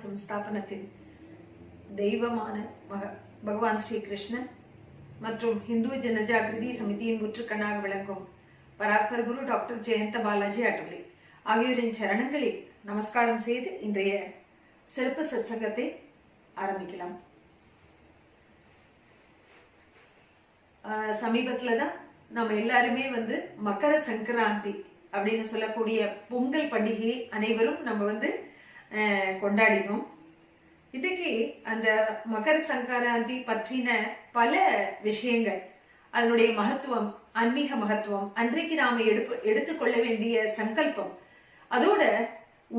தர்ம சம்ஸ்தாபனத்தின் தெய்வமான பகவான் ஸ்ரீ கிருஷ்ணன் மற்றும் இந்து ஜனஜாகிருதி சமிதியின் முற்றுக்கண்ணாக விளங்கும் பராத்பர் குரு டாக்டர் ஜெயந்த பாலாஜி அட்டவலி ஆகியோரின் சரணங்களில் நமஸ்காரம் செய்து இன்றைய சிறப்பு சத்சங்கத்தை ஆரம்பிக்கலாம். சமீபத்துல தான் நம்ம எல்லாருமே வந்து மகர சங்கராந்தி அப்படின்னு சொல்லக்கூடிய பொங்கல் பண்டிகையை அனைவரும் நம்ம வந்து கொண்டாடினோம். இன்னைக்கு அந்த மகர சங்கராந்தி பற்றின பல விஷயங்கள் அதனுடைய மகத்துவம் ஆன்மீக மகத்துவம் அன்றைக்கு நாம எடுப்பு எடுத்துக்கொள்ள வேண்டிய சங்கல்பம் அதோட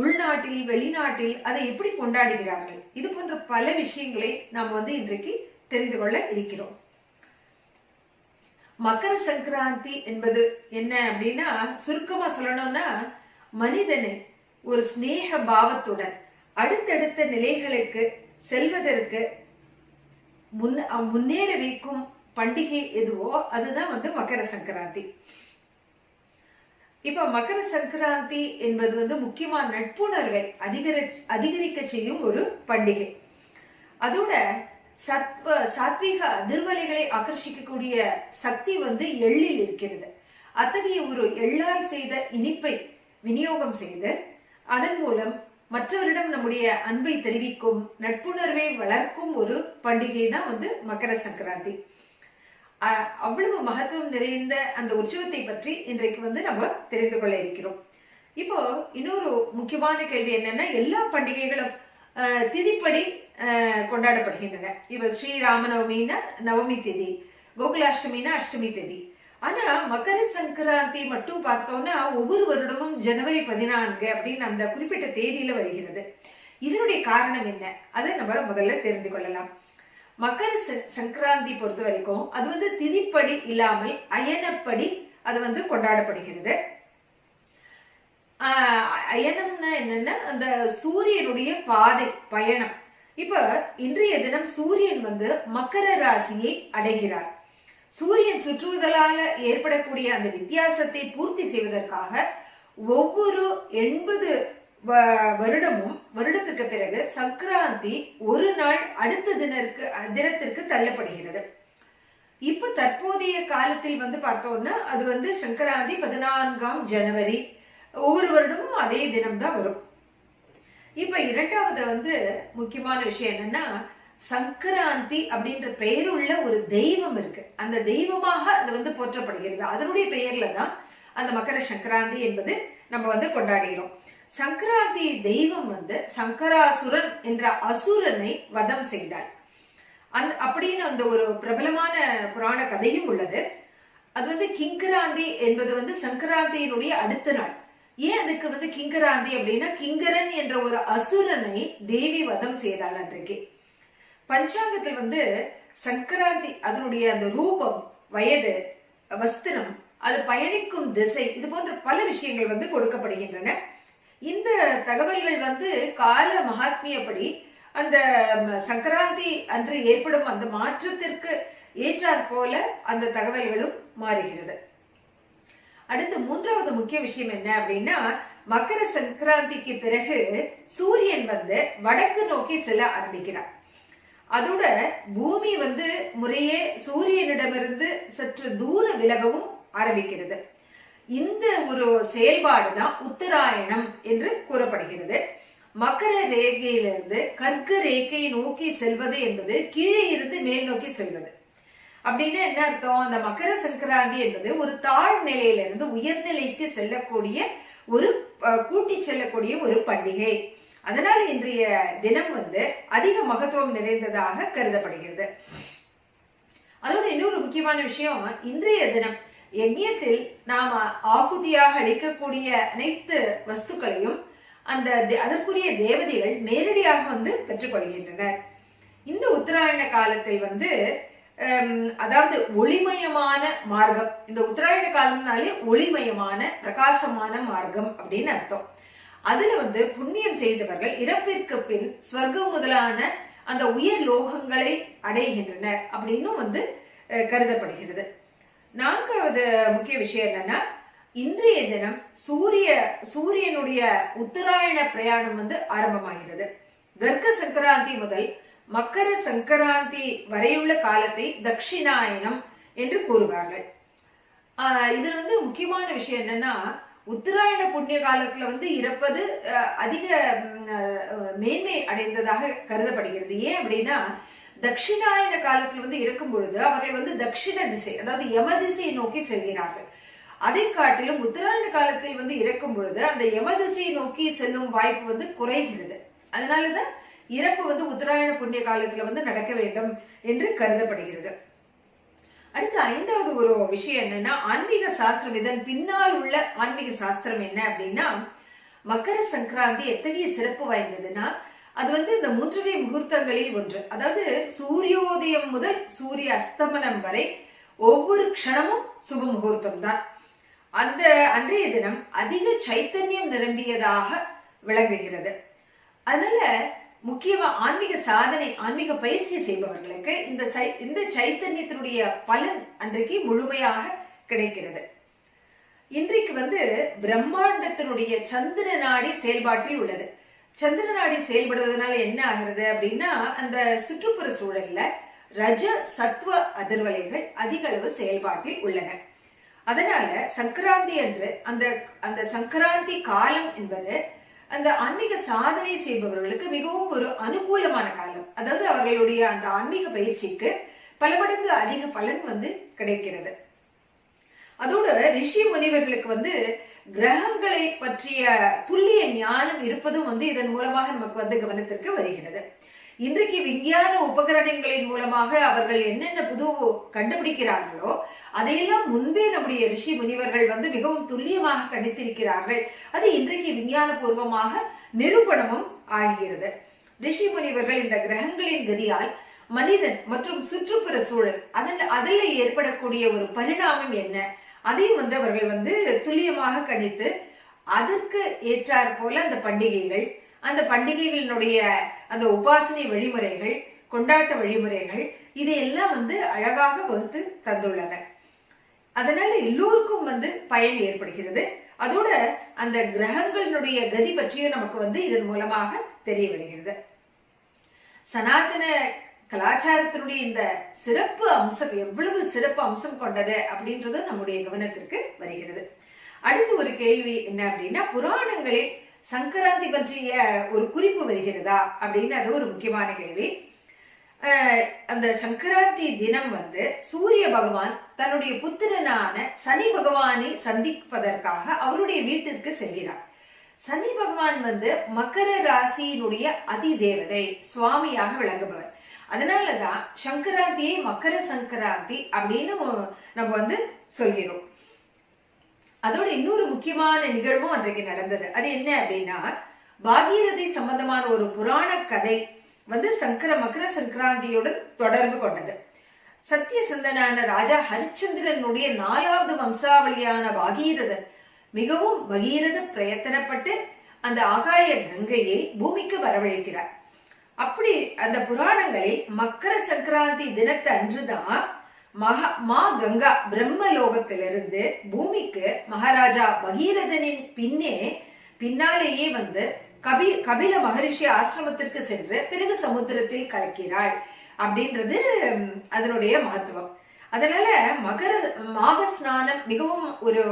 உள்நாட்டில் வெளிநாட்டில் அதை எப்படி கொண்டாடுகிறார்கள் இது போன்ற பல விஷயங்களை நாம் வந்து இன்றைக்கு தெரிந்து கொள்ள இருக்கிறோம். மகர சங்கராந்தி என்பது என்ன அப்படின்னா சுருக்கமா சொல்லணும்னா மனிதனை ஒரு சிநேக பாவத்துடன் அடுத்தடுத்த நிலைகளுக்கு செல்வதற்கு முன் முன்னேற வைக்கும் பண்டிகை எதுவோ அதுதான் வந்து மகர சங்கராந்தி. இப்ப மகர சங்கராந்தி என்பது வந்து முக்கியமா நட்புணர்வை அதிகரி அதிகரிக்க செய்யும் ஒரு பண்டிகை. அதோட சத்வ சாத்வீக அதிர்வலைகளை ஆக்கர்ஷிக்கக்கூடிய சக்தி வந்து எள்ளில் இருக்கிறது. அத்தகைய ஒரு எள்ளால் செய்த இனிப்பை விநியோகம் செய்து அதன் மூலம் மற்றவரிடம் நம்முடைய அன்பை தெரிவிக்கும் நட்புணர்வை வளர்க்கும் ஒரு பண்டிகை தான் வந்து மகர சங்கராந்தி. அவ்வளவு மகத்துவம் நிறைந்த அந்த உற்சவத்தை பற்றி இன்றைக்கு வந்து நம்ம தெரிந்து கொள்ள இருக்கிறோம். இப்போ இன்னொரு முக்கியமான கேள்வி என்னன்னா எல்லா பண்டிகைகளும் திதிப்படி கொண்டாடப்படுகின்றன. இப்ப ஸ்ரீராமநவமின்னா நவமி திதி கோகுலாஷ்டமினா அஷ்டமி திதி. ஆனா மகர சங்கராந்தி மட்டும் பார்த்தோம்னா ஒவ்வொரு வருடமும் ஜனவரி பதினான்கு அப்படின்னு அந்த குறிப்பிட்ட தேதியில வருகிறது. இதனுடைய காரணம் என்ன? அதை நம்ம முதல்ல தெரிந்து கொள்ளலாம். மகர சங்கராந்தி பொறுத்த வரைக்கும் அது வந்து திதிப்படி இல்லாமல் அயனப்படி அது வந்து கொண்டாடப்படுகிறது. அயனம்னா என்னன்னா அந்த சூரியனுடைய பாதை பயணம். இப்ப இன்றைய தினம் சூரியன் வந்து மக்கர ராசியை அடைகிறார். சூரியன் சுற்றுவதலால ஏற்படக்கூடிய அந்த வித்தியாசத்தை பூர்த்தி செய்வதற்காக ஒவ்வொரு எண்பது வருடமும் வருடத்துக்கு பிறகு சங்கராந்தி ஒரு நாள் அடுத்த தினருக்கு தினத்திற்கு தள்ளப்படுகிறது. இப்ப தற்போதைய காலத்தில் வந்து பார்த்தோம்னா அது வந்து சங்கராந்தி பதினான்காம் ஜனவரி ஒவ்வொரு வருடமும் அதே தினம் தான் வரும். இப்ப இரண்டாவது வந்து முக்கியமான விஷயம் என்னன்னா சங்கராந்தி அப்படின்ற பெயருள்ள ஒரு தெய்வம் இருக்கு. அந்த தெய்வமாக அது வந்து போற்றப்படுகிறது. அதனுடைய பெயர்ல தான் அந்த மகர சங்கராந்தி என்பது நம்ம வந்து கொண்டாடுகிறோம். சங்கராந்தி தெய்வம் வந்து சங்கராசுரன் என்ற அசுரனை வதம் செய்தார். அந் அப்படின்னு அந்த ஒரு பிரபலமான புராண கதையும் உள்ளது. அது வந்து கிங்கராந்தி என்பது வந்து சங்கராந்தியினுடைய அடுத்த நாள். ஏன் அதுக்கு வந்து கிங்கராந்தி அப்படின்னா கிங்கரன் என்ற ஒரு அசுரனை தேவி வதம் செய்தாள் அன்றைக்கு. பஞ்சாங்கத்தில் வந்து சங்கராந்தி அதனுடைய அந்த ரூபம் வயது வஸ்திரம் அது பயணிக்கும் திசை இது போன்ற பல விஷயங்கள் வந்து கொடுக்கப்படுகின்றன. இந்த தகவல்கள் வந்து கால மகாத்மியப்படி அந்த சங்கராந்தி அன்று ஏற்படும் அந்த மாற்றத்திற்கு ஏற்றாற் போல அந்த தகவல்களும் மாறுகிறது. அடுத்து மூன்றாவது முக்கிய விஷயம் என்ன அப்படின்னா மகர சங்கராந்திக்கு பிறகு சூரியன் வந்து வடக்கு நோக்கி செல்ல ஆரம்பிக்கிறார். அதோட பூமி வந்து முறையே சூரியனிடமிருந்து சற்று தூர விலகவும் ஆரம்பிக்கிறது. இந்த ஒரு செயல்பாடு தான் உத்தராயணம் என்று கூறப்படுகிறது. மக்கர ரேகையிலிருந்து கற்க ரேகை நோக்கி செல்வது என்பது கீழே இருந்து மேல் நோக்கி செல்வது. அப்படின்னா என்ன அர்த்தம்? அந்த மக்கர சங்கராந்தி என்பது ஒரு தாழ் நிலையிலிருந்து உயர்நிலைக்கு செல்லக்கூடிய ஒரு கூட்டி செல்லக்கூடிய ஒரு பண்டிகை. அதனால இன்றைய தினம் வந்து அதிக மகத்துவம் நிறைந்ததாக கருதப்படுகிறது. அதோட இன்னொரு முக்கியமான விஷயம் இன்றைய தினம் யஜ்யத்தில் நாம ஆகுதியாக அளிக்கக்கூடிய அனைத்து வஸ்துக்களையும் அந்த அதற்குரிய தேவதைகள் நேரடியாக வந்து பெற்றுக்கொள்கின்றனர். இந்த உத்தராயண காலத்தில் வந்து அதாவது ஒளிமயமான மார்க்கம் இந்த உத்தராயண காலம்னாலே ஒளிமயமான பிரகாசமான மார்க்கம் அப்படின்னு அர்த்தம். அதுல வந்து புண்ணியம் செய்தவர்கள் இறப்பிற்கு பின் ஸ்வர்க்கம் முதலான அந்த உயர் லோகங்களை அடைகின்றனர் அப்படின்னும் வந்து கருதப்படுகிறது. நான்காவது முக்கிய விஷயம் என்னன்னா இன்றைய தினம் சூரிய சூரியனுடைய உத்தராயண பிரயாணம் வந்து ஆரம்பமாகிறது. கர்க்க சங்கராந்தி முதல் மக்கர சங்கராந்தி வரையுள்ள காலத்தை தட்சிணாயனம் என்று கூறுவார்கள். ஆஹ் இது வந்து முக்கியமான விஷயம் என்னன்னா உத்தராயண புண்ணிய காலத்துல வந்து இறப்பது அஹ், அதிக மேன்மை அடைந்ததாக கருதப்படுகிறது. ஏன் அப்படின்னா தட்சிணாயன காலத்துல வந்து இறக்கும் பொழுது அவர்கள் வந்து தட்சிண திசை அதாவது யம திசையை நோக்கி செல்கிறார்கள். அதை காட்டிலும் உத்தராயண காலத்தில் வந்து இறக்கும் பொழுது அந்த யம திசையை நோக்கி செல்லும் வாய்ப்பு வந்து குறைகிறது. அதனாலதான் இறப்பு வந்து உத்தராயண புண்ணிய காலத்துல வந்து நடக்க வேண்டும் என்று கருதப்படுகிறது. அடுத்து ஐந்தாவது ஒரு விஷயம் என்னன்னா ஆன்மீக சாஸ்திரம் இதன் பின்னால் உள்ள ஆன்மீக சாஸ்திரம் என்ன அப்படின்னா மகர சங்கராந்தி எத்தகைய சிறப்பு வாய்ந்ததுன்னா அது வந்து இந்த மூன்றரை முகூர்த்தங்களில் ஒன்று. அதாவது சூரியோதயம் முதல் சூரிய அஸ்தமனம் வரை ஒவ்வொரு க்ஷணமும் சுப முகூர்த்தம் தான். அந்த அன்றைய தினம் அதிக சைத்தன்யம் நிரம்பியதாக விளங்குகிறது. அதனால முக்கியமா ஆன்மீக சாதனை ஆன்மீக பயிற்சி செய்பவர்களுக்கு இந்த சை- இந்த சைத்தன்யத்தினுடைய பலன் அன்றைக்கு முழுமையாக கிடைக்கிறது. இன்றைக்கு வந்து பிரம்மாண்டத்தினுடைய சந்திர நாடி செயல்பாட்டில் உள்ளது. சந்திர நாடி செயல்படுவதனால என்ன ஆகிறது அப்படின்னா அந்த சுற்றுப்புற சூழல்ல ரஜ சத்துவ அதிர்வலைகள் அதிக அளவு செயல்பாட்டில் உள்ளன. அதனால சங்கராந்தி அன்று அந்த அந்த சங்கராந்தி காலம் என்பது அந்த ஆன்மீக சாதனை செய்பவர்களுக்கு மிகவும் ஒரு அனுகூலமான காலம். அதாவது அவர்களுடைய அந்த ஆன்மீக பயிற்சிக்கு பல மடங்கு அதிக பலன் வந்து கிடைக்கிறது. அதோட ரிஷி முனிவர்களுக்கு வந்து கிரகங்களை பற்றிய துல்லிய ஞானம் இருப்பதும் வந்து இதன் மூலமாக நமக்கு வந்து கவனத்திற்கு வருகிறது. இன்றைக்கு விஞ்ஞான உபகரணங்களின் மூலமாக அவர்கள் என்னென்ன புது கண்டுபிடிக்கிறார்களோ அதையெல்லாம் முன்பே நம்முடைய ரிஷி முனிவர்கள் வந்து மிகவும் துல்லியமாக கணித்திருக்கிறார்கள் அது இன்றைக்கு விஞ்ஞான பூர்வமாக நிரூபணமும் ஆகிறது ரிஷி முனிவர்கள் இந்த கிரகங்களின் கதியால் மனிதன் மற்றும் சுற்றுப்புற சூழல் அதன் அதில் ஏற்படக்கூடிய ஒரு பரிணாமம் என்ன? அதையும் வந்து அவர்கள் வந்து துல்லியமாக கணித்து அதற்கு ஏற்றாற் போல அந்த பண்டிகைகள் அந்த பண்டிகைகளினுடைய அந்த உபாசனை வழிமுறைகள் கொண்டாட்ட வழிமுறைகள் இதையெல்லாம் வந்து அழகாக வகுத்து தந்துள்ளனர். அதனால எல்லோருக்கும் வந்து பயன் ஏற்படுகிறது. அதோட அந்த கிரகங்களினுடைய கதி பற்றியும் நமக்கு வந்து இதன் மூலமாக தெரிய வருகிறது. சனாதன கலாச்சாரத்தினுடைய இந்த சிறப்பு அம்சம் எவ்வளவு சிறப்பு அம்சம் கொண்டது அப்படின்றது நம்முடைய கவனத்திற்கு வருகிறது. அடுத்து ஒரு கேள்வி என்ன அப்படின்னா புராணங்களில் சங்கராந்தி பற்றிய ஒரு குறிப்பு வருகிறதா அப்படின்னு அது ஒரு முக்கியமான கேள்வி. அஹ் அந்த சங்கராந்தி தினம் வந்து சூரிய பகவான் தன்னுடைய புத்திரனான சனி பகவானை சந்திப்பதற்காக அவருடைய வீட்டிற்கு செல்கிறார். சனி பகவான் வந்து மகர ராசியினுடைய அதி தேவதை சுவாமியாக விளங்குபவர். அதனாலதான் சங்கராந்தியை மக்கர சங்கராந்தி அப்படின்னு நம்ம வந்து சொல்கிறோம். அதோட இன்னொரு முக்கியமான நிகழ்வும் அன்றைக்கு நடந்தது. அது என்ன அப்படின்னா பாகீரதி சம்பந்தமான ஒரு புராண கதை வந்து சங்கர மகர சங்கராந்தியுடன் தொடர்பு கொண்டது. சத்தியசந்தனான ராஜா ஹரிச்சந்திரனுடைய நாலாவது வம்சாவளியான பாகீரதன் மிகவும் பகீரத பிரயத்தனப்பட்டு அந்த ஆகாய கங்கையை பூமிக்கு வரவழைக்கிறார். அப்படி அந்த புராணங்களில் மக்கர சங்கராந்தி தினத்து அன்றுதான் மகா மா கங்கா பிரம்ம லோகத்திலிருந்து பூமிக்கு மகாராஜா பகீரதனின் பின்னே பின்னாலேயே வந்து கபி கபில மகரிஷி ஆசிரமத்திற்கு சென்று பிறகு சமுத்திரத்தில் கலக்கிறாள். அப்படின்றது அதனுடைய மகத்துவம். அதனால மகர மாக ஸ்நானம் மிகவும் ஒரு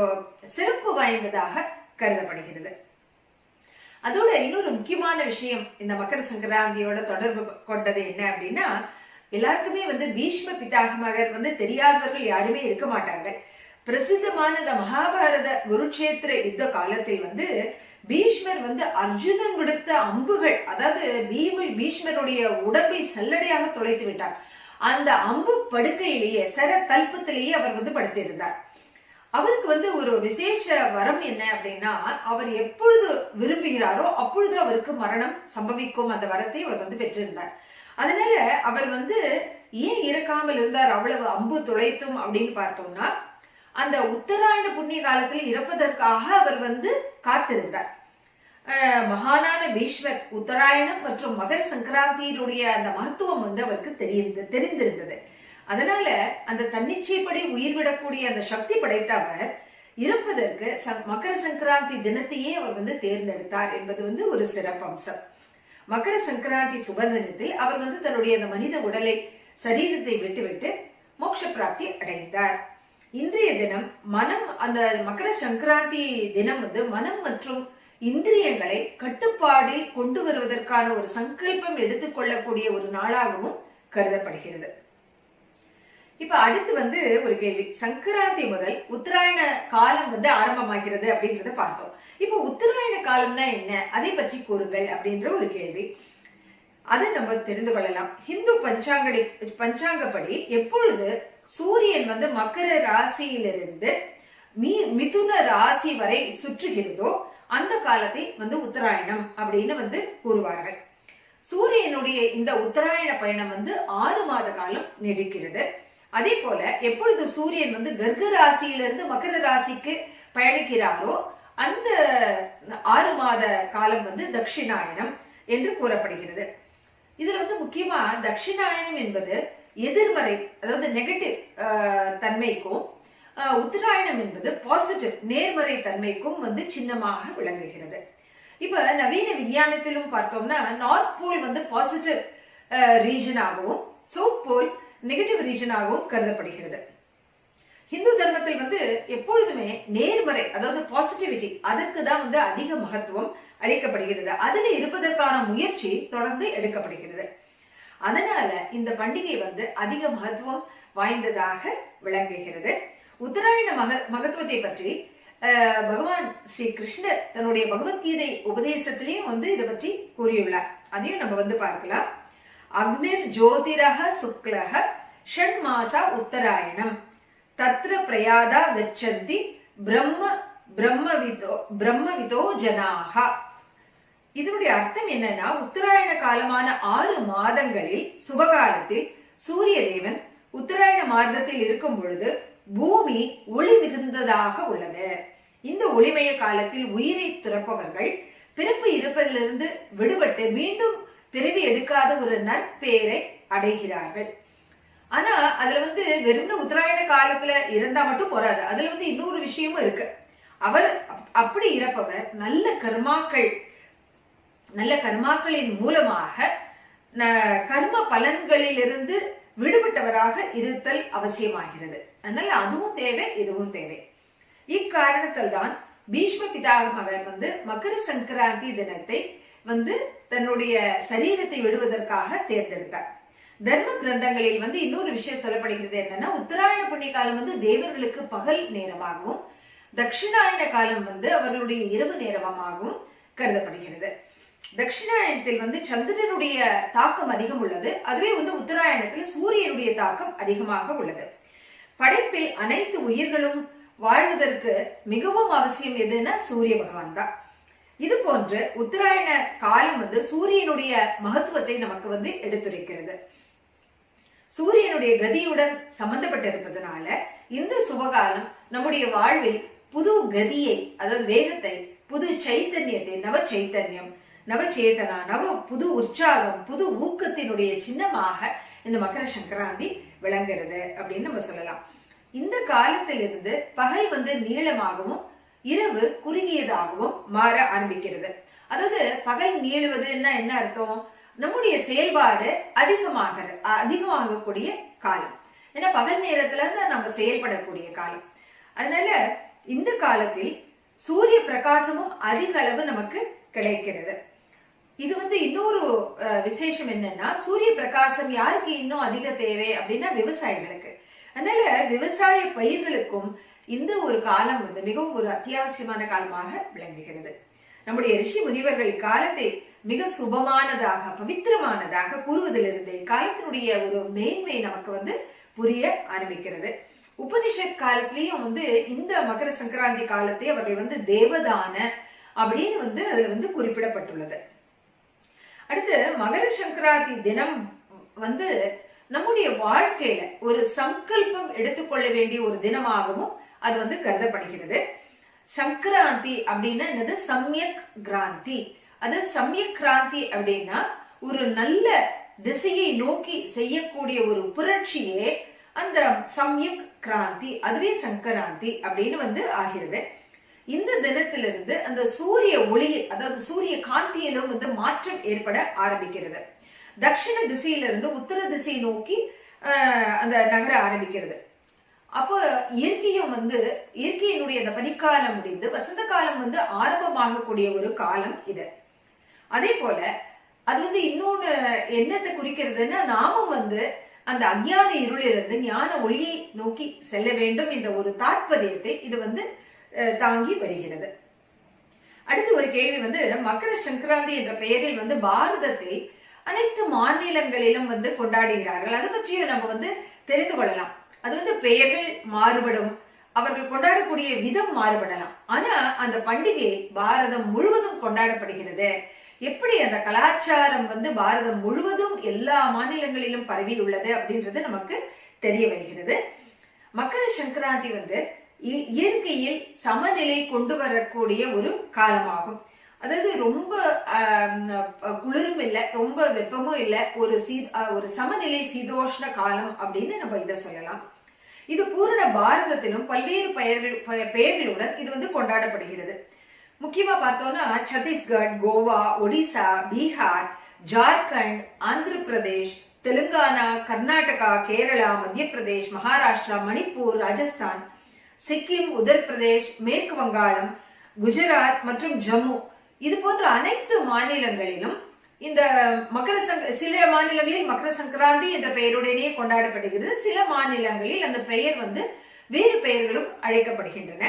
சிறப்பு வாய்ந்ததாக கருதப்படுகிறது. அதோட இன்னொரு முக்கியமான விஷயம் இந்த மகர சங்கராந்தியோட தொடர்பு கொண்டது என்ன அப்படின்னா எல்லாருக்குமே வந்து பீஷ்ம பிதாகமகர் வந்து தெரியாதவர்கள் யாருமே இருக்க மாட்டார்கள். பிரசித்தமான இந்த மகாபாரத குருக்ஷேத்திர யுத்த காலத்தில் வந்து பீஷ்மர் வந்து அர்ஜுனன் விடுத்த அம்புகள் அதாவது பீம பீஷ்மருடைய உடம்பை சல்லடையாக தொலைத்து விட்டார். அந்த அம்பு படுக்கையிலேயே சர தல்பத்திலேயே அவர் வந்து படுத்திருந்தார். அவருக்கு வந்து ஒரு விசேஷ வரம் என்ன அப்படின்னா அவர் எப்பொழுது விரும்புகிறாரோ அப்பொழுது அவருக்கு மரணம் சம்பவிக்கும் அந்த வரத்தை அவர் வந்து பெற்றிருந்தார். அதனால அவர் வந்து ஏன் இறக்காமல் இருந்தார் அவ்வளவு அம்பு துளைத்தும் அப்படின்னு பார்த்தோம்னா அந்த உத்தராயண புண்ணிய காலத்தில் இறப்பதற்காக அவர் வந்து காத்திருந்தார். மகானான பீஷ்மர் உத்தராயணம் மற்றும் மகர சங்கராந்தியினுடைய அந்த மகத்துவம் வந்து அவருக்கு தெரிந்து தெரிந்திருந்தது. அதனால அந்த தன்னிச்சைப்படி உயிர் விடக்கூடிய அந்த சக்தி படைத்த அவர் இருப்பதற்கு மகர சங்கராந்தி தினத்தையே அவர் வந்து தேர்ந்தெடுத்தார் என்பது வந்து ஒரு சிறப்பம்சம். மகர சங்கராந்தி சுப தினத்தில் அவர் வந்து தன்னுடைய அந்த மனித உடலை சரீரத்தை விட்டுவிட்டு மோட்ச பிராப்தி அடைந்தார். இன்றைய தினம் மனம் அந்த மகர சங்கராந்தி தினம் வந்து மனம் மற்றும் இந்திரியங்களை கட்டுப்பாடில் கொண்டு வருவதற்கான ஒரு சங்கல்பம் எடுத்துக்கொள்ளக்கூடிய ஒரு நாளாகவும் கருதப்படுகிறது. இப்ப அடுத்து வந்து ஒரு கேள்வி. சங்கராந்தி முதல் உத்தராயண காலம் வந்து ஆரம்பமாகிறது அப்படின்றத பார்த்தோம். இப்ப உத்தராயண காலம்னா என்ன? அதை பற்றி கூறுங்கள் அப்படின்ற ஒரு கேள்வி. அதை நம்ம தெரிந்து கொள்ளலாம். ஹிந்து பஞ்சாங்கடி பஞ்சாங்கப்படி எப்பொழுது சூரியன் வந்து மக்கர ராசியிலிருந்து மீ மிதுன ராசி வரை சுற்றுகிறதோ அந்த காலத்தை வந்து உத்தராயணம் அப்படின்னு வந்து கூறுவார்கள். சூரியனுடைய இந்த உத்தராயண பயணம் வந்து ஆறு மாத காலம் நீடிக்கிறது. அதே போல எப்பொழுது சூரியன் வந்து கர்க்க ராசியிலிருந்து மகர ராசிக்கு பயணிக்கிறாரோ அந்த ஆறு மாத காலம் வந்து தட்சிணாயணம் என்று கூறப்படுகிறது. இதுல வந்து முக்கியமா தட்சிணாயனம் என்பது எதிர்மறை அதாவது நெகட்டிவ் தன்மைக்கும் உத்தராயணம் என்பது பாசிட்டிவ் நேர்மறை தன்மைக்கும் வந்து சின்னமாக விளங்குகிறது. இப்ப நவீன விஞ்ஞானத்திலும் பார்த்தோம்னா நார்த் போல் வந்து பாசிட்டிவ் ரீஜனாகவும் சவுத் போல் நெகட்டிவ் ரீஜனாகவும் கருதப்படுகிறது. ஹிந்து தர்மத்தில் வந்து எப்பொழுதுமே நேர்மறை அதாவது பாசிட்டிவிட்டி அதற்கு தான் வந்து அதிக மகத்துவம் அளிக்கப்படுகிறது அதுல இருப்பதற்கான முயற்சி தொடர்ந்து எடுக்கப்படுகிறது. அதனால இந்த பண்டிகை வந்து அதிக மகத்துவம் வாய்ந்ததாக விளங்குகிறது. உத்தராயண மக மகத்துவத்தை பற்றி பகவான் ஸ்ரீ கிருஷ்ணர் தன்னுடைய பகவத்கீதை உபதேசத்திலையும் வந்து இதை பற்றி கூறியுள்ளார். அதையும் நம்ம வந்து பார்க்கலாம். அக்னிர் ஜோதிரக சுக்லக ஷண் மாசா உத்தராயணம். தத்ர பிரயாதா கச்சந்தி பிரம்ம பிரம்மவிதோ பிரம்மவிதோ ஜனாகா இதனுடைய அர்த்தம் என்னன்னா உத்தராயண காலமான ஆறு மாதங்களில் சுபகாலத்தில் சூரிய தேவன் உத்தராயண மார்க்கத்தில் இருக்கும் பொழுது பூமி ஒளி மிகுந்ததாக உள்ளது. இந்த ஒளிமய காலத்தில் உயிரை துறப்பவர்கள் பிறப்பு இருப்பதிலிருந்து விடுபட்டு மீண்டும் பிறவி எடுக்காத ஒரு நற்பெயரை அடைகிறார்கள். ஆனா அதுல வந்து வெறும் உத்தராயண காலத்துல இருந்தா மட்டும் போறாது. அதுல வந்து இன்னொரு விஷயமும் இருக்கு. அவர் அப்படி இறப்பவர் நல்ல கர்மாக்கள் நல்ல கர்மாக்களின் மூலமாக கர்ம பலன்களிலிருந்து விடுபட்டவராக இருத்தல் அவசியமாகிறது. அதனால அதுவும் தேவை இதுவும் தேவை. இக்காரணத்தால் தான் பீஷ்ம பிதாமகர் வந்து மகர சங்கராந்தி தினத்தை வந்து தன்னுடைய சரீரத்தை விடுவதற்காக தேர்ந்தெடுத்தார். தர்ம கிரந்தங்களில் வந்து இன்னொரு விஷயம் சொல்லப்படுகிறது என்னன்னா உத்தராயண புண்ணிய காலம் வந்து தேவர்களுக்கு பகல் நேரமாகவும் தட்சிணாயன காலம் வந்து அவர்களுடைய இரவு நேரமாகவும் கருதப்படுகிறது. தட்சிணாயணத்தில் வந்து சந்திரனுடைய தாக்கம் அதிகம் உள்ளது. அதுவே வந்து உத்தராயணத்தில் சூரியனுடைய தாக்கம் அதிகமாக உள்ளது. படைப்பில் அனைத்து உயிர்களும் வாழ்வதற்கு மிகவும் அவசியம் எதுன்னா சூரிய பகவான் தான். இது போன்று உத்தராயண காலம் வந்து சூரியனுடைய மகத்துவத்தை நமக்கு வந்து எடுத்துரைக்கிறது. சூரியனுடைய கதியுடன் சம்பந்தப்பட்டிருப்பதனால இந்த சுபகாலம் நம்முடைய வாழ்வில் புது கதியை அதாவது வேகத்தை புது சைத்தன்யத்தை நவ சைத்தன்யம் நவச்சேதனா நவ புது உற்சாகம் புது ஊக்கத்தினுடைய சின்னமாக இந்த மகர சங்கராந்தி விளங்குறது அப்படின்னு நம்ம சொல்லலாம். இந்த காலத்திலிருந்து பகல் வந்து நீளமாகவும் இரவு குறுகியதாகவும் மாற ஆரம்பிக்கிறது. அதாவது பகல் நீளுவதுன்னா என்ன அர்த்தம்? நம்முடைய செயல்பாடு அதிகமாகிறது அதிகமாகக்கூடிய காலம். ஏன்னா பகல் நேரத்துல நம்ம செயல்படக்கூடிய காலம். அதனால இந்த காலத்தில் சூரிய பிரகாசமும் அதிக அளவு நமக்கு கிடைக்கிறது. இது வந்து இன்னொரு அஹ், விசேஷம் என்னன்னா சூரிய பிரகாசம் யாருக்கு இன்னும் அதிக தேவை அப்படின்னா விவசாயிகளுக்கு. அதனால விவசாய பயிர்களுக்கும் இந்த ஒரு காலம் வந்து மிகவும் ஒரு அத்தியாவசியமான காலமாக விளங்குகிறது. நம்முடைய ரிஷி முனிவர்கள் இக்காலத்தை மிக சுபமானதாக பவித்திரமானதாக கூறுவதிலிருந்து இக்காலத்தினுடைய ஒரு மேன்மை நமக்கு வந்து புரிய ஆரம்பிக்கிறது. உபனிஷத் காலத்திலயும் வந்து இந்த மகர சங்கராந்தி காலத்தை அவர்கள் வந்து தேவதான அப்படின்னு வந்து அதுல வந்து குறிப்பிடப்பட்டுள்ளது. அடுத்து மகர சங்கராந்தி தினம் வந்து நம்முடைய வாழ்க்கையில ஒரு சங்கல்பம் எடுத்துக்கொள்ள வேண்டிய ஒரு தினமாகவும் அது வந்து கருதப்படுகிறது. சங்கராந்தி அப்படின்னா என்னது? சம்யக் கிராந்தி. அது சம்யக் கிராந்தி அப்படின்னா ஒரு நல்ல திசையை நோக்கி செய்யக்கூடிய ஒரு புரட்சியே அந்த சம்யக் கிராந்தி அதுவே சங்கராந்தி அப்படின்னு வந்து ஆகிறது. இந்த தினத்திலிருந்து அந்த சூரிய ஒளி அதாவது சூரிய காந்தியிலும் வந்து மாற்றம் ஏற்பட ஆரம்பிக்கிறது. தட்சிண திசையிலிருந்து உத்தர திசை நோக்கி அந்த நகர ஆரம்பிக்கிறது. அப்போ இயற்கையும் வந்து இயற்கையினுடைய அந்த பனிக்காலம் முடிந்து வசந்த காலம் வந்து ஆரம்பமாகக்கூடிய ஒரு காலம் இது. அதே போல அது வந்து இன்னொன்னு என்னத்தை குறிக்கிறதுன்னா நாமும் வந்து அந்த அஞ்ஞான இருளிலிருந்து ஞான ஒளியை நோக்கி செல்ல வேண்டும் என்ற ஒரு தாற்பயத்தை இது வந்து தாங்கி வருகிறது. அடுத்து ஒரு கேள்வி வந்து மகர சங்கராந்தி என்ற பெயரில் வந்து பாரதத்தை அனைத்து மாநிலங்களிலும் வந்து கொண்டாடுகிறார்கள். அதை பற்றியும் நம்ம வந்து தெரிந்து கொள்ளலாம். அது வந்து பெயர்கள் மாறுபடும் அவர்கள் கொண்டாடக்கூடிய விதம் மாறுபடலாம். ஆனா அந்த பண்டிகை பாரதம் முழுவதும் கொண்டாடப்படுகிறது. எப்படி அந்த கலாச்சாரம் வந்து பாரதம் முழுவதும் எல்லா மாநிலங்களிலும் பரவி உள்ளது அப்படின்றது நமக்கு தெரிய வருகிறது. மகர சங்கராந்தி வந்து இயற்கையில் சமநிலை கொண்டு வரக்கூடிய ஒரு காலமாகும். அதாவது ரொம்ப குளிரும் இல்லை ரொம்ப வெப்பமும் இல்லை ஒரு சீ ஒரு சமநிலை சீதோஷ்ண காலம் அப்படின்னு நம்ம இதை சொல்லலாம். இது பூரண பாரதத்திலும் பல்வேறு பெயர்கள் பெயர்களுடன் இது வந்து கொண்டாடப்படுகிறது. முக்கியமா பார்த்தோம்னா சத்தீஸ்கர் கோவா ஒடிசா பீகார் ஜார்க்கண்ட் ஆந்திர பிரதேஷ் தெலுங்கானா கர்நாடகா கேரளா மத்திய பிரதேஷ் மகாராஷ்டிரா மணிப்பூர் ராஜஸ்தான் சிக்கிம் உத்தரப்பிரதேஷ் மேற்கு வங்காளம் குஜராத் மற்றும் ஜம்மு. இது போன்ற அனைத்து மாநிலங்களிலும் இந்த மகர சங்க சில மாநிலங்களில் மகர சங்கராந்தி என்ற பெயருடனே கொண்டாடப்படுகிறது. சில மாநிலங்களில் அந்த பெயர் வந்து வேறு பெயர்களும் அழைக்கப்படுகின்றன.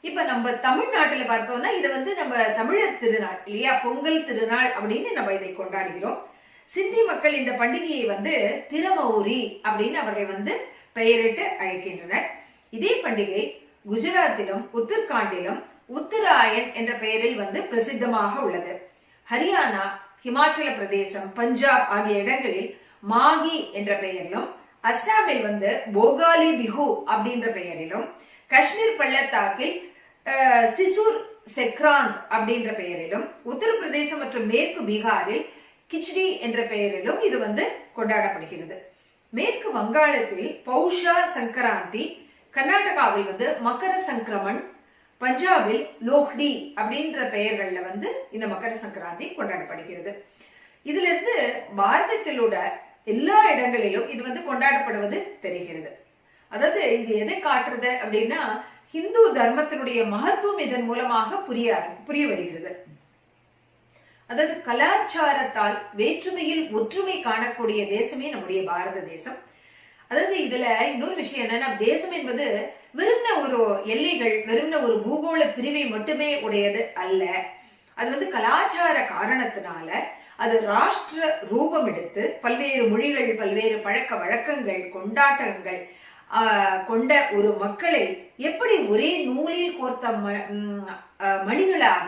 இப்ப நம்ம தமிழ்நாட்டுல பார்த்தோம்னா இது வந்து நம்ம தமிழர் திருநாள் இல்லையா? பொங்கல் திருநாள் அப்படின்னு நம்ம இதை கொண்டாடுகிறோம். சிந்தி மக்கள் இந்த பண்டிகையை வந்து திருமௌரி அப்படின்னு அவர்கள் வந்து பெயரிட்டு அழைக்கின்றனர். இதே பண்டிகை குஜராத்திலும் உத்தரகாண்டிலும் உத்தராயன் என்ற பெயரில் வந்து பிரசித்தமாக உள்ளது. ஹரியானா ஹிமாச்சல பிரதேசம் பஞ்சாப் ஆகிய இடங்களில் மாகி என்ற பெயரிலும் அஸ்ஸாமில் வந்து போகாலி பிஹு அப்படின்ற பெயரிலும் காஷ்மீர் பள்ளத்தாக்கில் சிசூர் செக்ராந்த் அப்படின்ற பெயரிலும் உத்தரப்பிரதேசம் மற்றும் மேற்கு பீகாரில் கிச்டி என்ற பெயரிலும் இது வந்து கொண்டாடப்படுகிறது. மேற்கு வங்காளத்தில் பௌஷா சங்கராந்தி கர்நாடகாவில் வந்து மக்கர சங்கிரமன் பஞ்சாபில் லோக்டி அப்படின்ற பெயர்கள்ல வந்து இந்த மக்கர சங்கராந்தி கொண்டாடப்படுகிறது. இதுல இருந்து பாரதத்திலோட எல்லா இடங்களிலும் இது வந்து கொண்டாடப்படுவது தெரிகிறது. அதாவது இது எதை காட்டுறது அப்படின்னா ஹிந்து தர்மத்தினுடைய மகத்துவம் இதன் மூலமாக புரிய புரிய வருகிறது. அதாவது கலாச்சாரத்தால் வேற்றுமையில் ஒற்றுமை காணக்கூடிய தேசமே நம்முடைய பாரத தேசம். அதாவது இதுல இன்னொரு விஷயம் என்னன்னா தேசம் என்பது வெறும்ன ஒரு எல்லைகள் வெறும்ன ஒரு பூகோள பிரிவை மட்டுமே உடையது அல்ல. அது வந்து கலாச்சார காரணத்தினால அது ராஷ்டிர ரூபம் எடுத்து பல்வேறு மொழிகள் பல்வேறு பழக்க வழக்கங்கள் கொண்டாட்டங்கள் ஆஹ், கொண்ட ஒரு மக்களை எப்படி ஒரே நூலில் கோர்த்த மணிகளாக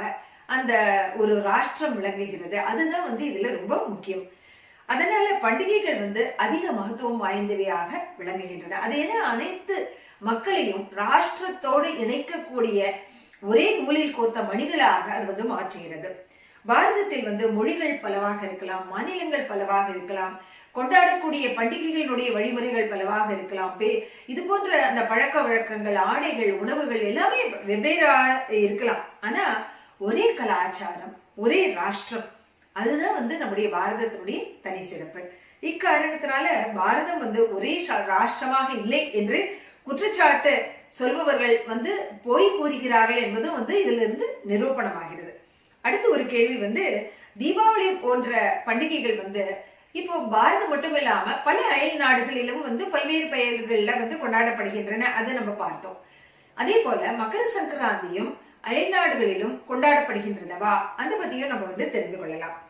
அந்த ஒரு ராஷ்டிரம் விளங்குகிறது. அதுதான் வந்து இதுல ரொம்ப முக்கியம். அதனால பண்டிகைகள் வந்து அதிக மகத்துவம் வாய்ந்தவையாக விளங்குகின்றன. அது ஏன்னா அனைத்து மக்களையும் ராஷ்டிரத்தோடு இணைக்கக்கூடிய ஒரே நூலில் கோர்த்த மணிகளாக அது வந்து மாற்றுகிறது. பாரதத்தில் வந்து மொழிகள் பலவாக இருக்கலாம் மாநிலங்கள் பலவாக இருக்கலாம் கொண்டாடக்கூடிய பண்டிகைகளினுடைய வழிமுறைகள் பலவாக இருக்கலாம். இது போன்ற அந்த பழக்க வழக்கங்கள் ஆடைகள் உணவுகள் எல்லாமே வெவ்வேறா இருக்கலாம். ஆனா ஒரே கலாச்சாரம் ஒரே ராஷ்டிரம் அதுதான் வந்து நம்முடைய பாரதத்தினுடைய தனி சிறப்பு. இக்காரணத்தினால பாரதம் வந்து ஒரே ராஷ்டிரமாக இல்லை என்று குற்றச்சாட்டு சொல்பவர்கள் வந்து பொய் கூறுகிறார்கள் என்பதும் வந்து இதுல இருந்து நிரூபணமாகிறது. அடுத்து ஒரு கேள்வி வந்து தீபாவளி போன்ற பண்டிகைகள் வந்து இப்போ பாரதம் மட்டும் இல்லாம பல அயல் நாடுகளிலும் வந்து பல்வேறு பெயர்கள்ல வந்து கொண்டாடப்படுகின்றன அதை நம்ம பார்த்தோம். அதே போல மகர சங்கராந்தியும் அயல்நாடுகளிலும் கொண்டாடப்படுகின்றனவா? அந்த பத்தியும் நம்ம வந்து தெரிந்து கொள்ளலாம்.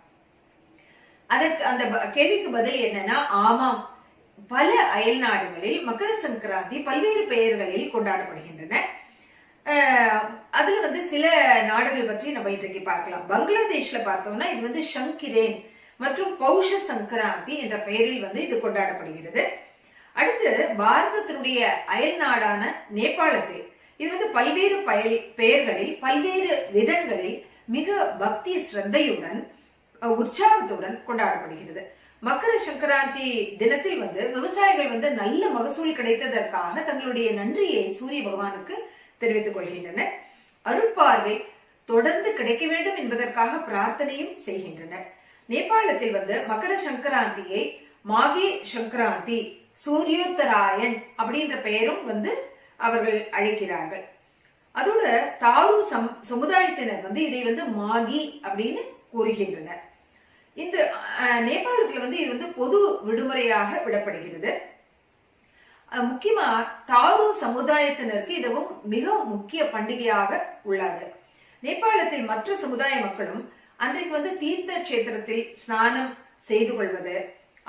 அதற்கு அந்த ப- கேள்விக்கு பதில் என்னன்னா ஆமாம். பல அயல் நாடுகளில் மகர சங்கராந்தி பல்வேறு பெயர்களில் கொண்டாடப்படுகின்றன. அதுல வந்து சில நாடுகள் பற்றி நம்ம இன்றைக்கு பார்க்கலாம். பங்களாதேஷ்ல பார்த்தோம்னா இது வந்து ஷங்கிரேன் மற்றும் பௌஷ சங்கராந்தி என்ற பெயரில் வந்து இது கொண்டாடப்படுகிறது. அடுத்து பாரதத்தினுடைய அயல் நாடான நேபாளத்தில் இது வந்து பல்வேறு பயல் பெயர்களில் பல்வேறு விதங்களில் மிக பக்தி ஸ்ரத்தையுடன் உற்சாகத்துடன் கொண்டாடப்படுகிறது. மகர சங்கராந்தி தினத்தில் வந்து விவசாயிகள் வந்து நல்ல மகசூல் கிடைத்ததற்காக தங்களுடைய நன்றியை சூரிய பகவானுக்கு தெரிவித்துக் கொள்கின்றனர். அருட்பார்வை தொடர்ந்து கிடைக்க வேண்டும் என்பதற்காக பிரார்த்தனையும் செய்கின்றனர். நேபாளத்தில் வந்து மகர சங்கராந்தியை மாகே சங்கராந்தி சூரியோத்தராயன் அப்படின்ற பெயரும் வந்து அவர்கள் அழைக்கிறார்கள். அதோட தாரு சம் சமுதாயத்தினர் வந்து இதை வந்து மாகி அப்படின்னு கூறுகின்றனர். இந்த நேபாளத்துல வந்து இது வந்து பொது விடுமுறையாக விடப்படுகிறது. முக்கியமா தாரு சமுதாயத்தினருக்கு இதுவும் மிக முக்கிய பண்டிகையாக உள்ளது. நேபாளத்தில் மற்ற சமுதாய மக்களும் அன்றைக்கு வந்து தீர்த்த கஷேத்திரத்தில் ஸ்நானம் செய்து கொள்வது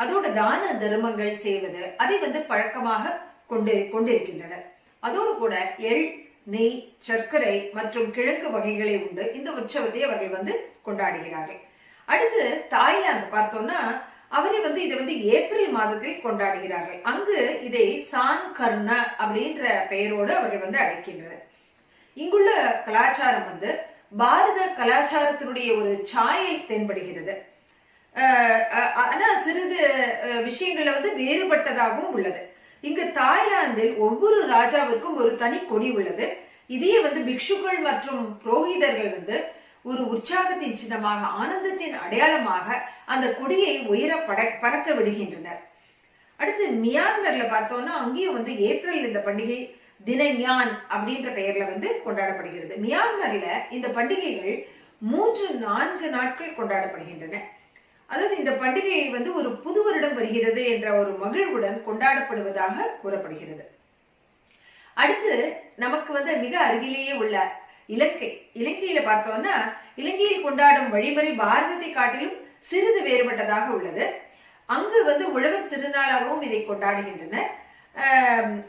அதோட தான தர்மங்கள் செய்வது அதை வந்து பழக்கமாக கொண்டு கொண்டிருக்கின்றனர். அதோடு கூட எள் நெய் சர்க்கரை மற்றும் கிழங்கு வகைகளை உண்டு. இந்த உற்சவத்தை அவர்கள் வந்து கொண்டாடுகிறார்கள். அடுத்து தாய்லாந்து பார்த்தோம்னா அவரை வந்து இதை வந்து ஏப்ரல் மாதத்தில் கொண்டாடுகிறார்கள். அங்கு இதை சான் கர்ண அப்படின்ற பெயரோடு அவர்கள் வந்து அழைக்கின்றனர். இங்குள்ள கலாச்சாரம் வந்து பாரத கலாச்சாரத்தினுடைய ஒரு சாயை தென்படுகிறது. அஹ் ஆனா சிறிது அஹ், விஷயங்கள்ல வந்து வேறுபட்டதாகவும் உள்ளது. இங்கு தாய்லாந்தில் ஒவ்வொரு ராஜாவிற்கும் ஒரு தனி கொடி உள்ளது. இதையே வந்து பிக்ஷுக்கள் மற்றும் புரோகிதர்கள் வந்து ஒரு உற்சாகத்தின் சின்னமாக ஆனந்தத்தின் அடையாளமாக அந்த கொடியை உயர பட பறக்க விடுகின்றனர். அடுத்து மியான்மர்ல பார்த்தோம்னா அங்கேயும் வந்து ஏப்ரல் இந்த பண்டிகை தின மியான் அப்படின்ற பெயர்ல வந்து கொண்டாடப்படுகிறது. மியான்மர்ல இந்த பண்டிகைகள் மூன்று நான்கு நாட்கள் கொண்டாடப்படுகின்றன. அதாவது இந்த பண்டிகையை வந்து ஒரு புது வருடம் வருகிறது என்ற ஒரு மகிழ்வுடன் கொண்டாடப்படுவதாக கூறப்படுகிறது. அடுத்து நமக்கு வந்து மிக அருகிலேயே உள்ள இலங்கை இலங்கையில பார்த்தோம்னா இலங்கையில் கொண்டாடும் வழிமுறை பாரதத்தை காட்டிலும் சிறிது வேறுபட்டதாக உள்ளது. அங்கு வந்து உழவர் திருநாளாகவும் இதை கொண்டாடுகின்றனர்.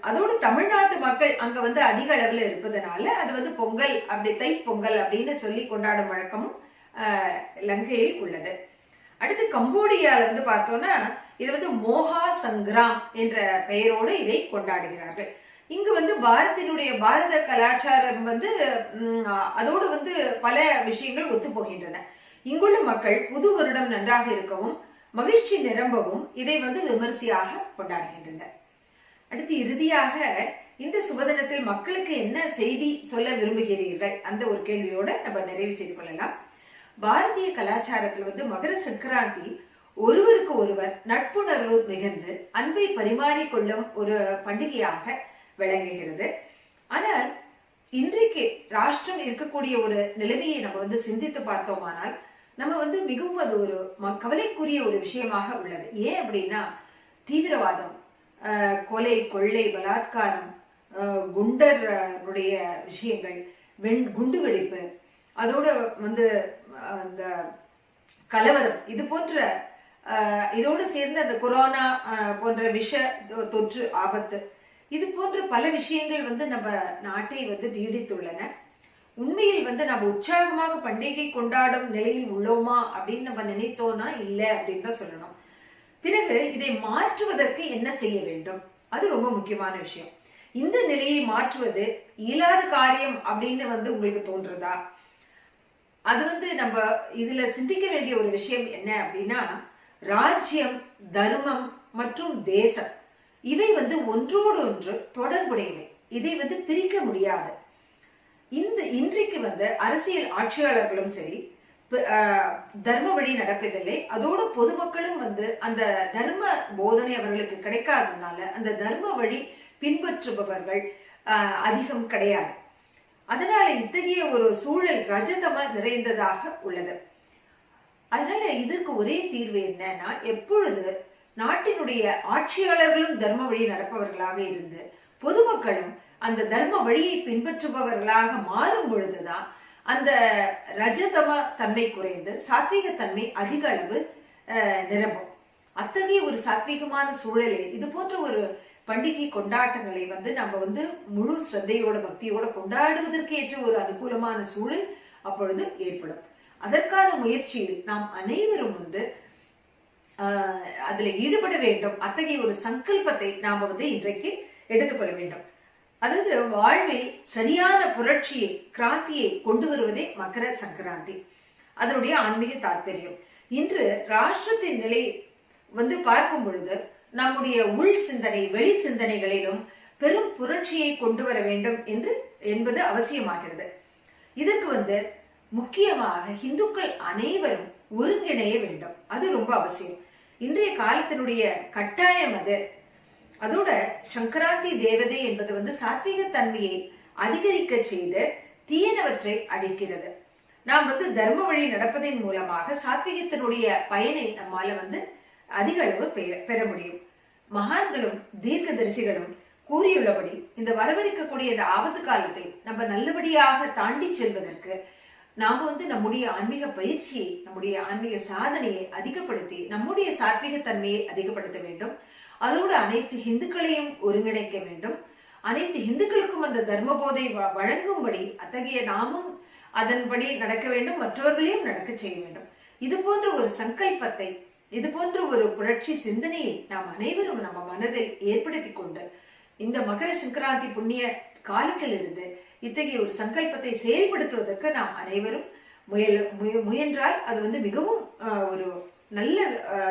அதோடு தமிழ்நாட்டு மக்கள் அங்க வந்து அதிக அளவுல இருப்பதனால அது வந்து பொங்கல் அப்படி தை பொங்கல் அப்படின்னு சொல்லி கொண்டாடும் வழக்கமும் லங்கையில் இலங்கையில் உள்ளது. அடுத்து கம்போடியால வந்து பார்த்தோம்னா இது வந்து மோகா சங்கிராம் என்ற பெயரோடு இதை கொண்டாடுகிறார்கள். இங்கு வந்து பாரதினுடைய பாரத கலாச்சாரம் வந்து அதோடு வந்து பல விஷயங்கள் ஒத்து போகின்றன இங்குள்ள மக்கள் புது வருடம் நன்றாக இருக்கவும் மகிழ்ச்சி நிரம்பவும் இதை வந்து விமரிசையாக கொண்டாடுகின்றனர். அடுத்து இறுதியாக இந்த சுபதினத்தில் மக்களுக்கு என்ன செய்தி சொல்ல விரும்புகிறீர்கள்? அந்த ஒரு கேள்வியோட நம்ம நிறைவு செய்து கொள்ளலாம். பாரதிய கலாச்சாரத்தில் வந்து மகர சங்கராந்தி ஒருவருக்கு ஒருவர் நட்புணர்வு மிகுந்து அன்பை பரிமாறிக்கொள்ளும் ஒரு பண்டிகையாக விளங்குகிறது. ஆனால் இன்றைக்கு ராஷ்டிரம் இருக்கக்கூடிய ஒரு நிலைமையை நம்ம வந்து சிந்தித்து பார்த்தோமானால் நம்ம வந்து மிகவும் அது ஒரு கவலைக்குரிய ஒரு விஷயமாக உள்ளது. ஏன் அப்படின்னா தீவிரவாதம் ஆஹ், கொலை கொள்ளை பலாத்காரம் ஆஹ், குண்டருடைய விஷயங்கள் வெண் குண்டு வெடிப்பு அதோட வந்து அந்த கலவரம் இது போன்ற ஆஹ், இதோடு சேர்ந்து அந்த கொரோனா போன்ற விஷ தொற்று ஆபத்து இது போன்ற பல விஷயங்கள் வந்து நம்ம நாட்டை வந்து பீடித்துள்ளன. உண்மையில் வந்து நம்ம உற்சாகமாக பண்டிகை கொண்டாடும் நிலையில் உள்ளோமா அப்படின்னு நம்ம நினைத்தோம்னா இல்ல அப்படின்னு தான் சொல்லணும். பிறகு இதை மாற்றுவதற்கு என்ன செய்ய வேண்டும்? அது ரொம்ப முக்கியமான விஷயம். இந்த நிலையை மாற்றுவது இயலாத காரியம் அப்படின்னு வந்து உங்களுக்கு தோன்றதா? அது வந்து நம்ம இதுல சிந்திக்க வேண்டிய ஒரு விஷயம் என்ன அப்படின்னா ராஜ்யம் தர்மம் மற்றும் தேசம் இவை வந்து ஒன்றோடு ஒன்று தொடர்புடையவை. இதை வந்து பிரிக்க முடியாது. இந்த இன்றைக்கு வந்து அரசியல் ஆட்சியாளர்களும் சரி தர்ம வழி நடப்பதில்லை. அதோட பொதுமக்களும் வந்து அந்த தர்ம போதனை அவர்களுக்கு கிடைக்காததுனால அந்த தர்ம வழி பின்பற்றுபவர்கள் அதிகம் கிடையாது. அதனால இத்தகைய ஒரு சூழல் ரஜதம நிறைந்ததாக உள்ளது. அதனால இதுக்கு ஒரே தீர்வு என்னன்னா எப்பொழுது நாட்டினுடைய ஆட்சியாளர்களும் தர்ம வழி நடப்பவர்களாக இருந்து பொதுமக்களும் அந்த தர்ம வழியை பின்பற்றுபவர்களாக மாறும் பொழுதுதான் அந்த ரஜதம தன்மை குறைந்து சாத்வீக தன்மை அதிக அளவு அஹ், நிரம்பும். அத்தகைய ஒரு சாத்வீகமான சூழலில் இது போன்ற ஒரு பண்டிகை கொண்டாட்டங்களை வந்து நம்ம வந்து முழு ஸ்ரத்தையோட பக்தியோட கொண்டாடுவதற்கு ஏற்ற ஒரு அனுகூலமான சூழல் அப்பொழுது ஏற்படும். அதற்கான முயற்சியில் நாம் அனைவரும் வந்து ஆஹ் அதுல ஈடுபட வேண்டும். அத்தகைய ஒரு சங்கல்பத்தை நாம வந்து இன்றைக்கு எடுத்துக்கொள்ள வேண்டும். அதாவது வாழ்வில் சரியான புரட்சியை கிராந்தியை கொண்டு வருவதே மகர சங்கராந்தி. அதனுடைய ஆன்மீக தாற்பயம். இன்று ராஷ்டிரத்தின் நிலை வந்து பார்க்கும் பொழுது நம்முடைய உள் சிந்தனை வெளி சிந்தனைகளிலும் பெரும் புரட்சியை கொண்டு வர வேண்டும் என்று என்பது அவசியமாகிறது. இதற்கு வந்து முக்கியமாக இந்துக்கள் அனைவரும் ஒருங்கிணைய வேண்டும். அது ரொம்ப அவசியம். இன்றைய காலத்தினுடைய கட்டாயம் அது. அதோட சங்கராந்தி தேவதை என்பது வந்து சாத்வீக தன்மையை அதிகரிக்க செய்து தீயனவற்றை அழிக்கிறது. நாம் வந்து தர்ம வழி நடப்பதன் மூலமாக சாத்வீகத்தினுடைய பயனை நம்மால வந்து அதிக அளவு பெற- பெற முடியும். மகான்களும் தீர்க்கதரிசிகளும் கூறியுள்ளபடி இந்த வரவிருக்கக்கூடிய இந்த ஆபத்து காலத்தை நம்ம நல்லபடியாக தாண்டி செல்வதற்கு நாம வந்து நம்முடைய ஆன்மீக பயிற்சியை நம்முடைய ஆன்மீக சாதனையை அதிகப்படுத்தி நம்முடைய சாத்வீக தன்மையை அதிகப்படுத்த வேண்டும். அதோடு அனைத்து இந்துக்களையும் ஒருங்கிணைக்க வேண்டும். அனைத்து இந்துக்களுக்கும் அந்த தர்ம போதை வ- வழங்கும்படி அத்தகைய நாமும் அதன்படி நடக்க வேண்டும் மற்றவர்களையும் நடக்க செய்ய வேண்டும். இது போன்ற ஒரு சங்கல்பத்தை இது போன்ற ஒரு புரட்சி சிந்தனையை நாம் அனைவரும் நம்ம மனதில் ஏற்படுத்தி கொண்டு இந்த மகர சங்கராந்தி புண்ணிய காலத்திலிருந்து இத்தகைய ஒரு சங்கல்பத்தை செயல்படுத்துவதற்கு நாம் அனைவரும் முயல் முய- முயன்றால் அது வந்து மிகவும் ஒரு நல்ல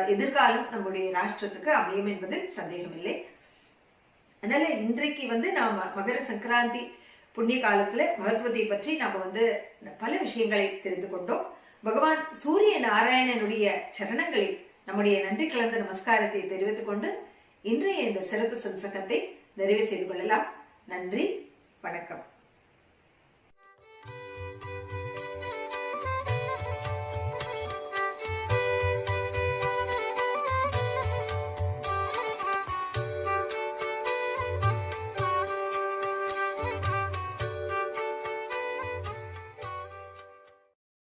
எதிர்காலம் நம்முடைய ராஷ்டிரத்துக்கு அமையும் என்பதில் சந்தேகமில்லை. அதனால இன்றைக்கு வந்து நாம மகர சங்கராந்தி புண்ணிய காலத்துல மகத்துவத்தை பற்றி நாம வந்து பல விஷயங்களை தெரிந்து கொண்டோம். பகவான் சூரிய நாராயணனுடைய சரணங்களில் நம்முடைய நன்றி கலந்த நமஸ்காரத்தை தெரிவித்துக் கொண்டு இன்றைய இந்த சிறப்பு சம்சகத்தை நிறைவு செய்து கொள்ளலாம். நன்றி வணக்கம்.